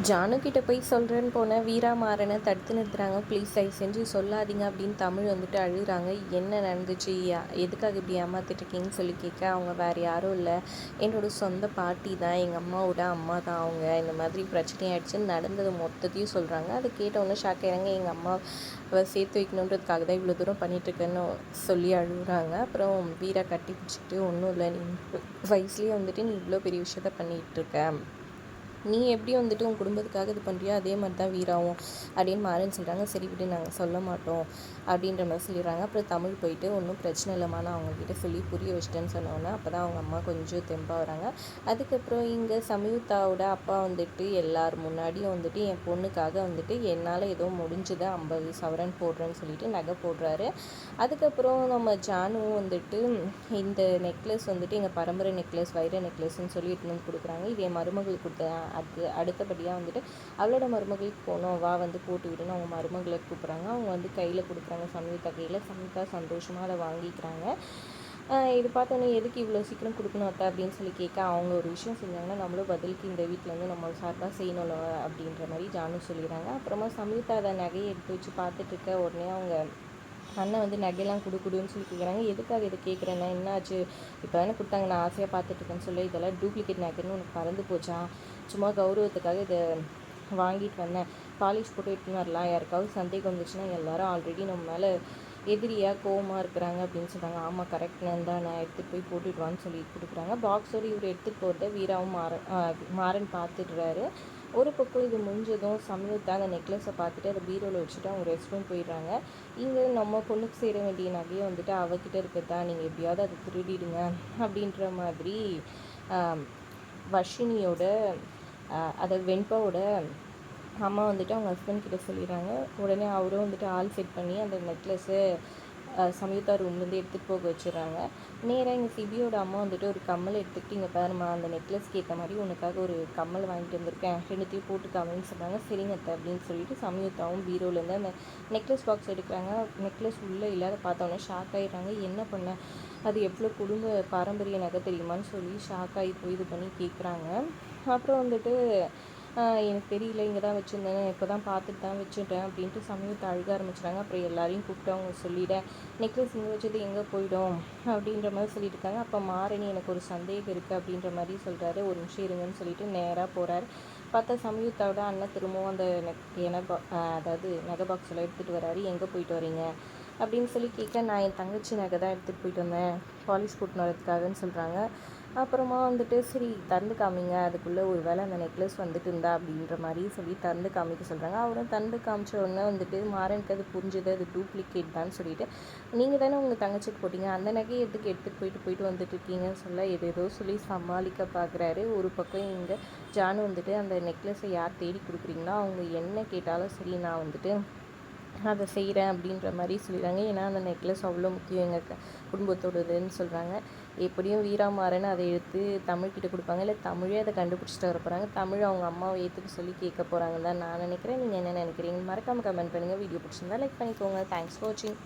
ஜானுக்கிட்ட போய் சொல்கிறேன்னு போனேன். வீரா மாறனை தடுத்து நிறுத்துறாங்க. ப்ளீஸ் தயவு செஞ்சு சொல்லாதீங்க அப்படின்னு தமிழ் வந்துட்டு அழுகுறாங்க. என்ன நடந்துச்சு? யா- எதுக்காக இப்படி ஏமாத்திட்டு இருக்கீங்கன்னு சொல்லி கேட்க அவங்க வேறு யாரும் இல்லை. என்னோட சொந்த பாட்டி தான் எங்கள் அம்மாவோட அம்மா தான் அவங்க. இந்த மாதிரி பிரச்சனை ஆகிடுச்சு நடந்தது மொத்தத்தையும் சொல்கிறாங்க அதை கேட்டவுடனே ஷாக் ஆகிறாங்க எங்கள் அம்மாவை சேர்த்து வைக்கணுன்றதுக்காக தான் இவ்வளோ தூரம் பண்ணிகிட்ருக்கேன்னு சொல்லி அழுகுறாங்க. அப்புறம் வீரா கட்டி பிடிச்சிக்கிட்டு ஒன்றும் இல்லை. நீ வயசுலேயே வந்துட்டு நீ இவ்வளோ பெரிய விஷயத்த பண்ணிகிட்ருக்கேன் நீ எப்படி வந்துட்டு உன் குடும்பத்துக்காக இது பண்ணுறியோ அதே மாதிரி தான் வீராவும் அப்படின்னு மாறன் சொல்கிறாங்க சரி விட்டு நாங்கள் சொல்ல மாட்டோம் அப்படின்ற மாதிரி சொல்லிடுறாங்க. அப்புறம் தமிழ் போயிட்டு ஒன்றும் பிரச்சனை இல்லாமல் அவங்கக்கிட்ட சொல்லி புரிய வச்சிட்டேன்னு சொன்னோன்னே அப்போ தான் அவங்க அம்மா கொஞ்சம் தெம்பாக வராங்க. அதுக்கப்புறம் இங்கே சம்யுக்தாவோட அப்பா வந்துட்டு எல்லார் முன்னாடியும் வந்துட்டு என் பொண்ணுக்காக வந்துட்டு என்னால் ஏதோ முடிஞ்சதை ஐம்பது சவரன் போடுறேன்னு சொல்லிட்டு நகை போடுறாரு. அதுக்கப்புறம் நம்ம ஜானுவும் வந்துட்டு இந்த நெக்லஸ் வந்துட்டு எங்கள் பரம்பரை நெக்லஸ் வைர நெக்லஸ்ன்னு சொல்லி எடுத்துன்னு வந்து கொடுக்குறாங்க. இது என் மருமகளுக்கு கொடுத்தேன் அது அடுத்தபடியாக வந்துட்டு அவளோட மருமகளுக்கு போனோம் வா வந்து போட்டு விடுன்னு அவங்க மருமகளை கூப்பிட்றாங்க. அவங்க வந்து கையில் கொடுக்குறாங்க. சம்யுக்தா கையில் சம்யுக்தா சந்தோஷமாக அதை வாங்கிக்கிறாங்க. இது பார்த்தோன்னே எதுக்கு இவ்வளோ சீக்கிரம் கொடுக்கணும் அத்தை அப்படின்னு சொல்லி கேட்க அவங்க ஒரு விஷயம் செஞ்சாங்கன்னா நம்மளும் பதிலுக்கு இந்த வீட்டில் வந்து நம்ம சார்பாக செய்யணும்ல அப்படின்ற மாதிரி ஜானு சொல்லிடுறாங்க. அப்புறமா சம்யுக்தா அதை நகையை எடுத்து வச்சு பார்த்துட்டு இருக்க உடனே அவங்க அண்ணன் வந்து நகையெல்லாம் கொடு கொடுன்னு சொல்லி கேட்குறாங்க எதுக்காக இதை கேட்குறேன்னா என்னாச்சு? இப்போ தானே கொடுத்தாங்க. நான் ஆசையாக பார்த்துட்ருக்கேன்னு சொல்லி இதெல்லாம் டூப்ளிகேட் நகைன்னு உனக்கு பறந்து போச்சா? சும்மா கௌரவத்துக்காக இதை வாங்கிட்டு வந்தேன். பாலிஷ் போட்டு எடுத்துன்னு வரலாம். யாருக்காவது சந்தேகம் வந்துச்சுன்னா எல்லாரும் ஆல்ரெடி நம்ம மேலே எதிரியாக கோவமாக இருக்கிறாங்க அப்படின்னு சொல்கிறாங்க ஆமாம் கரெக்ட் நான் தான் நான் எடுத்துகிட்டு போய் போட்டுட்டு வான்னு சொல்லி கொடுக்குறாங்க. பாக்ஸோடு இவர் எடுத்துகிட்டு போகிறத வீராவும் மாற மாறன் பார்த்துடுறாரு. ஒரு பக்கம் இது முடிஞ்சதும் சமயத்தை அந்த நெக்லஸை பார்த்துட்டு அதை பீரோவில் வச்சுட்டு அவங்க ரெஸ்ட் ரூம் போயிடுறாங்க. இங்கே நம்ம பொண்ணுக்கு சேர வேண்டிய நகையை வந்துட்டு அவகிட்ட இருக்கிறதா? நீங்கள் எப்படியாவது அதை திருடிடுங்க அப்படின்ற மாதிரி வர்ஷினியோட அதை அதாவது வெண்பாவோட அம்மா வந்துட்டு அவங்க ஹஸ்பண்ட் கிட்ட சொல்லிடுறாங்க. உடனே அவரும் வந்துட்டு ஆள் செட் பண்ணி அந்த நெக்லஸ்ஸு சமயுக்தா ரூம்லேருந்து எடுத்துகிட்டு போக வச்சிடுறாங்க. நேராக எங்கள் சிபியோட அம்மா வந்துட்டு ஒரு கம்மல் எடுத்துக்கிட்டு இங்கே பாருமா அந்த நெக்லஸ்க்கு ஏற்ற மாதிரி உனக்காக ஒரு கம்மல் வாங்கிட்டு வந்திருக்கேன். ரெண்டுத்தையும் போட்டுக்காமன்னு சொன்னாங்க. சரிங்க அத்தை அப்படின்னு சொல்லிட்டு சமயத்தாவும் பீரோலேருந்து அந்த நெக்லஸ் பாக்ஸ் எடுக்கிறாங்க. நெக்லஸ் உள்ளே இல்லாத பார்த்தோன்னே ஷாக் ஆகிடுறாங்க என்ன பண்ண? அது எவ்வளோ குடும்ப பாரம்பரிய நகை தெரியுமான்னு சொல்லி ஷாக் ஆகி போய் இது பண்ணி கேட்குறாங்க அப்புறம் வந்துட்டு எனக்கு தெரியல இங்கே தான் வச்சுருந்தேன். இப்போ தான் பார்த்துட்டு தான் வச்சுட்டேன் அப்படின்ட்டு சமயத்தை அழுக ஆரம்பிச்சிட்டாங்க. அப்புறம் எல்லாரையும் கூப்பிட்டு அவங்க சொல்லிட்டேன் நெக்லஸ் இங்கே வச்சது எங்கே போயிடும்? அப்படின்ற மாதிரி சொல்லிட்டு இருக்காங்க. அப்போ மாறனி எனக்கு ஒரு சந்தேகம் இருக்குது அப்படின்ற மாதிரி சொல்கிறாரு ஒரு நிமிஷம் இருங்கன்னு சொல்லிட்டு நேராக போகிறாரு பார்த்தா சமயத்தோட அண்ணன் திரும்பவும் அந்த எனக்கு என அதாவது நகை பாக்ஸில் எடுத்துகிட்டு வராரு. எங்கே போயிட்டு வரீங்க? அப்படின்னு சொல்லி கேட்க நான் என் தங்கச்சி நகை தான் எடுத்துகிட்டு போயிட்டு வந்தேன். பாலிஷ் கூட்டினு வரதுக்காகன்னு சொல்கிறாங்க அப்புறமா வந்துட்டு சரி தந்து காமிங்க. அதுக்குள்ளே ஒரு வேளை அந்த நெக்லஸ் வந்துட்டு இருந்தா அப்படின்ற மாதிரி சொல்லி தந்து காமிக்க சொல்கிறாங்க அவரும் தந்து காமிச்ச உடனே வந்துட்டு மாறனுக்கு அது புரிஞ்சுது. அது டூப்ளிகேட் தான் சொல்லிட்டு நீங்கள் தானே உங்கள் தங்கச்சிக்கு போட்டீங்க. அந்த நகையை எதுக்கு எடுத்துகிட்டு போயிட்டு போயிட்டு வந்துட்டு இருக்கீங்கன்னு சொல்ல ஏதேதோ சொல்லி சமாளிக்க பார்க்குறாரு ஒரு பக்கம் இங்கே ஜானு வந்துட்டு அந்த நெக்லஸை யார் தேடி கொடுக்குறீங்களோ அவங்க என்ன கேட்டாலும் சரி நான் வந்துட்டு அதை செய்கிறேன் அப்படின்ற மாதிரி சொல்லிடுறாங்க. ஏன்னா அந்த நெக்லஸ் அவ்வளோ முக்கியம் எங்கள் குடும்பத்தோடதுன்னு சொல்கிறாங்க எப்படியும் வீராமாறன் அதை எடுத்து தமிழ்கிட்ட கொடுப்பாங்க. இல்லை தமிழே அதை கண்டுபிடிச்சிட்டு வர போகிறாங்க தமிழ் அவங்க அம்மாவை ஏற்றுக்க சொல்லி கேட்க போகிறாங்கன்னு தான் நான் நினைக்கிறேன். நீங்கள் என்ன நினைக்கிறீங்க? மறக்காமல் கமெண்ட் பண்ணுங்கள் வீடியோ பிடிச்சிருந்தா லைக் பண்ணிக்கோங்க. தேங்க்ஸ் ஃபார் வாட்சிங்